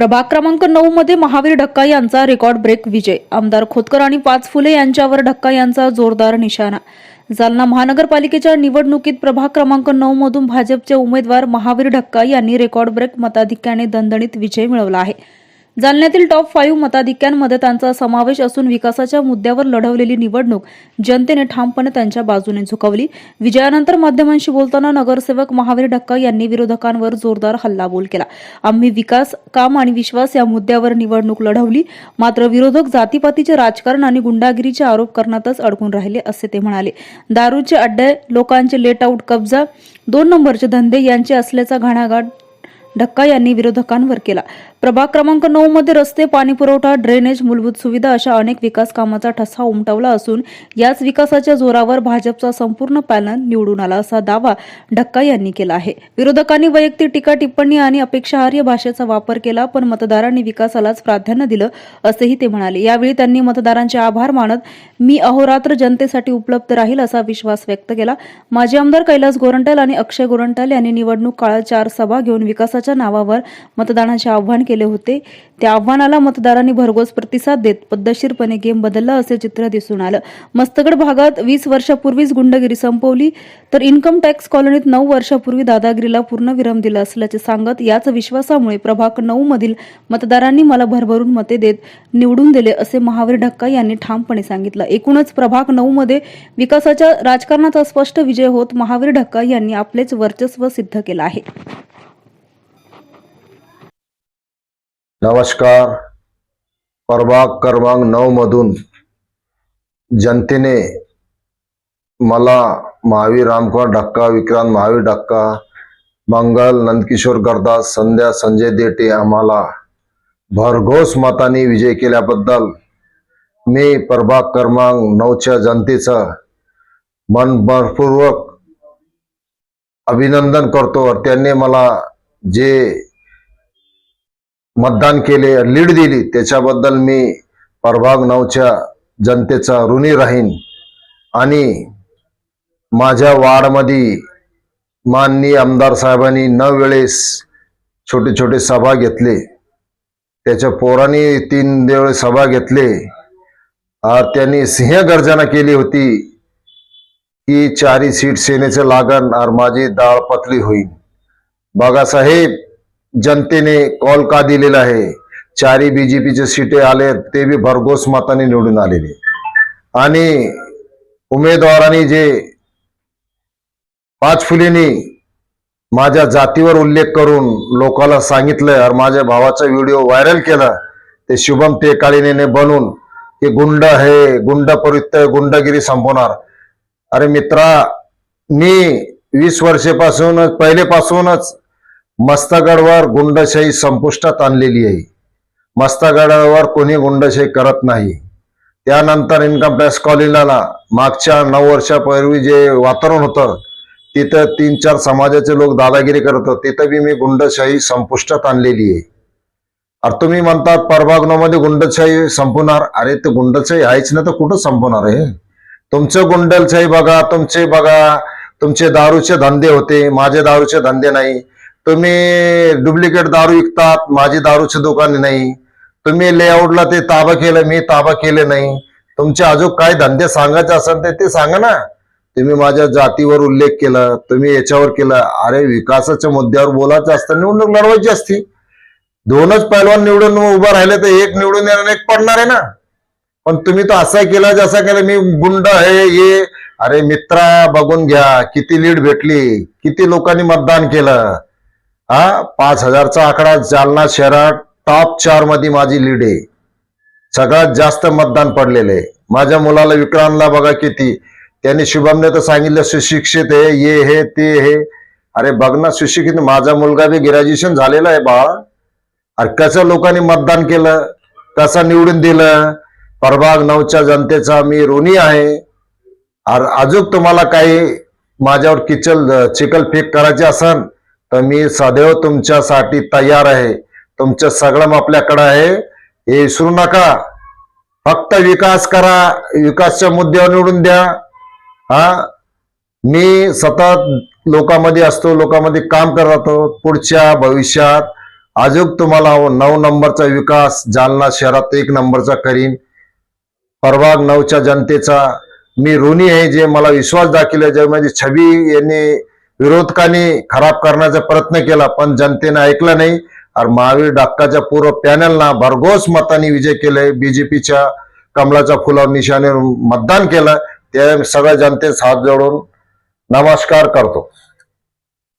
प्रभाग क्रमांक नऊ मध्ये महावीर ढक्का यांचा रेकॉर्ड ब्रेक विजय. आमदार खोतकर आणि पाच फुले यांच्यावर ढक्का यांचा जोरदार निशाणा. जालना महानगरपालिकेच्या निवडणुकीत प्रभाग क्रमांक नऊ मधून भाजपचे उमेदवार महावीर ढक्का यांनी रेकॉर्ड ब्रेक मताधिक्याने दणदणीत विजय मिळवला आहे. जालन्यातील टॉप फाईव्ह मताधिक्यांमध्ये त्यांचा समावेश असून विकासाच्या मुद्द्यावर लढवलेली निवडणूक जनतेने ठामपणे त्यांच्या बाजूने झुकवली. विजयानंतर माध्यमांशी बोलताना नगरसेवक महावीर ढक्का यांनी विरोधकांवर जोरदार हल्लाबोल केला. आम्ही विकास काम आणि विश्वास या मुद्द्यावर निवडणूक लढवली. मात्र विरोधक जातीपातीचे राजकारण आणि गुंडागिरीचे आरोप करण्यातच अडकून राहिले असे ते म्हणाले. दारूचे अड्डे लोकांचे लेट आऊट कब्जा दोन नंबरचे धंदे यांचे असल्याचा घणाघाट ढक्का यांनी विरोधकांवर केला. प्रभाग क्रमांक नऊ मध्ये रस्ते पाणीपुरवठा ड्रेनेज मूलभूत सुविधा अशा अनेक विकास कामाचा ठसा उमटवला असून याच विकासाच्या जोरावर भाजपचा संपूर्ण पॅनल निवडून आला असा दावा ढक्का यांनी केला आहे. विरोधकांनी वैयक्तिक टीका टिप्पणी आणि अपेक्षाहार्य भाषेचा वापर केला पण मतदारांनी विकासालाच प्राधान्य दिलं असेही ते म्हणाले. यावेळी त्यांनी मतदारांचे आभार मानत मी अहोरात्र जनतेसाठी उपलब्ध राहील असा विश्वास व्यक्त केला. माजी आमदार कैलास गोरंटल आणि अक्षय गोरंटल यांनी निवडणूक काळात चार सभा घेऊन विकासाच्या नावावर मतदानाचे आव्हान केले होते. त्या आव्हानाला मतदारांनी भरघोस प्रतिसाद देत पद्धतशीरपणे गेम बदलला असे चित्र दिसून आलं. मस्तगड भागात वीस वर्षापूर्वीच गुंडगिरी संपवली तर इन्कम टॅक्स कॉलनीत नऊ वर्षापूर्वी दादागिरीला पूर्णविराम दिला असल्याचे सांगत याच विश्वासामुळे प्रभाग नऊ मधील मतदारांनी मला भरभरून मते देत निवडून दिले असे महावीर ढक्का यांनी ठामपणे सांगितलं. एकूणच प्रभाग नऊ मध्ये विकासाच्या राजकारणाचा स्पष्ट विजय होत महावीर ढक्का यांनी आपलेच वर्चस्व सिद्ध केलं आहे. नमस्कार. प्रभाग क्रमांक नऊ मधून जनतेने मला महावीर रामकुमार ढक्का विक्रांत महावीर ढक्का मंगल नंदकिशोर गरदास संध्या संजय देटे आम्हाला भरघोस मताने विजय केल्याबद्दल मी प्रभाग क्रमांक नऊच्या जनतेचं मनपूर्वक अभिनंदन करतो त्यांनी मला जे मतदान केले लीड दिली त्याच्याबद्दल मी प्रभाग नावच्या जनतेचा ऋणी राहीन. आणि माझ्या वार्डमध्ये माननीय आमदार साहेबांनी न वेळेस छोटे छोटे सभा घेतले. त्याच्या पोरांनी तीन वेळेस सभा घेतले. त्यांनी सिंहगर्जना केली होती. की चारी सीट सेनेचं लागण और माझी दाळ पतली होईल बघा जनतेने कॉल का दिलेला आहे? चारही बीजेपीचे सीटे आले ते बी भरघोस मताने निवडून आलेले. आणि उमेदवारांनी जे पाच फुलेनी माझ्या जातीवर उल्लेख करून लोकांना सांगितलं और माझ्या भावाचा व्हिडिओ व्हायरल केला ते शुभम टेकाळीने बनून की गुंड हे गुंड परित्य गुंडगिरी संपवणार. अरे मित्रा मी वीस वर्षेपासूनच पहिलेपासूनच मस्तगडवर गुंडशाही संपुष्टात आणलेली आहे. मस्तगडावर कोणी गुंडशाही करत नाही. त्यानंतर इन्कम टॅक्स कॉलनीला मागच्या नऊ वर्षापूर्वी जे वातावरण होतं तिथं तीन चार समाजाचे लोक दादागिरी करत होते. तिथं बी मी गुंडशाही संपुष्टात आणलेली आहे. अरे तुम्ही म्हणतात परभागनामध्ये गुंडशाही संपवणार अरे ते गुंडशाही आहेच ना तर कुठं संपवणार आहे? तुमचं गुंडलशाही बघा तुमचे बघा तुमचे दारूचे धंदे होते. माझे दारूचे धंदे नाही. तुम्ही डुप्लिकेट दारू विकतात माझी दारूचे दुकाने नाही. तुम्ही लेआउटला ते ताबा केलं मी ताबा केले नाही. तुमचे अजून काय धंदे सांगायचे असेल तर ते सांगा ना. तुम्ही माझ्या जातीवर उल्लेख केला तुम्ही याच्यावर केला. अरे विकासाच्या मुद्द्यावर बोलायचं असतं निवडणूक लढवायची असती. दोनच पैलवान निवडून उभं राहिले तर एक निवडून येणार एक पडणार आहे ना. पण तुम्ही तो असा केला जसा केला मी गुंड आहे ये. अरे मित्रा बघून घ्या किती लीड भेटली किती लोकांनी मतदान केलं. हा पाच हजारचा आकडा जालना शहरात टॉप चारमध्ये माझी लीड आहे. सगळ्यात जास्त मतदान पडलेले माझ्या मुलाला विक्रांतला बघा किती. त्यांनी शुभमने तर सांगितलं सुशिक्षित आहे ये हे ते हे. अरे बघ ना सुशिक्षित माझा मुलगा बी ग्रॅज्युएशन झालेला आहे बाळा. अरे कसं लोकांनी मतदान केलं? कसं निवडून दिलं? प्रभाग नऊच्या जनतेचा मी ऋणी आहे. अर अजून तुम्हाला काही माझ्यावर किचल चिकल फेक करायची असन तर मी सदैव तुमच्यासाठी तयार आहे. तुमचं सगळं आपल्याकडं आहे. हे विसरू नका. फक्त विकास करा. विकासच्या मुद्द्यावर निवडून द्या. हा? मी सतत लोकांमध्ये असतो. लोकांमध्ये काम करत राहतो. पुढच्या भविष्यात अजून तुम्हाला नऊ नंबरचा विकास जालना शहरात एक नंबरचा करीन. प्रभाग नऊच्या जनतेचा मी ऋणी आहे. जे मला विश्वास दाखवले. जे माझी छबी यांनी विरोधकांनी खराब करण्याचा प्रयत्न केला पण जनतेने ऐकलं नाही. आणि महावीर डाक्काच्या पूर्व पॅनलना भरघोस मताने विजय केले बीजेपीच्या कमलाच्या फुलावर निशाने मतदान केलं. ते सगळ्या जनतेस हात जोडून नमस्कार करतो.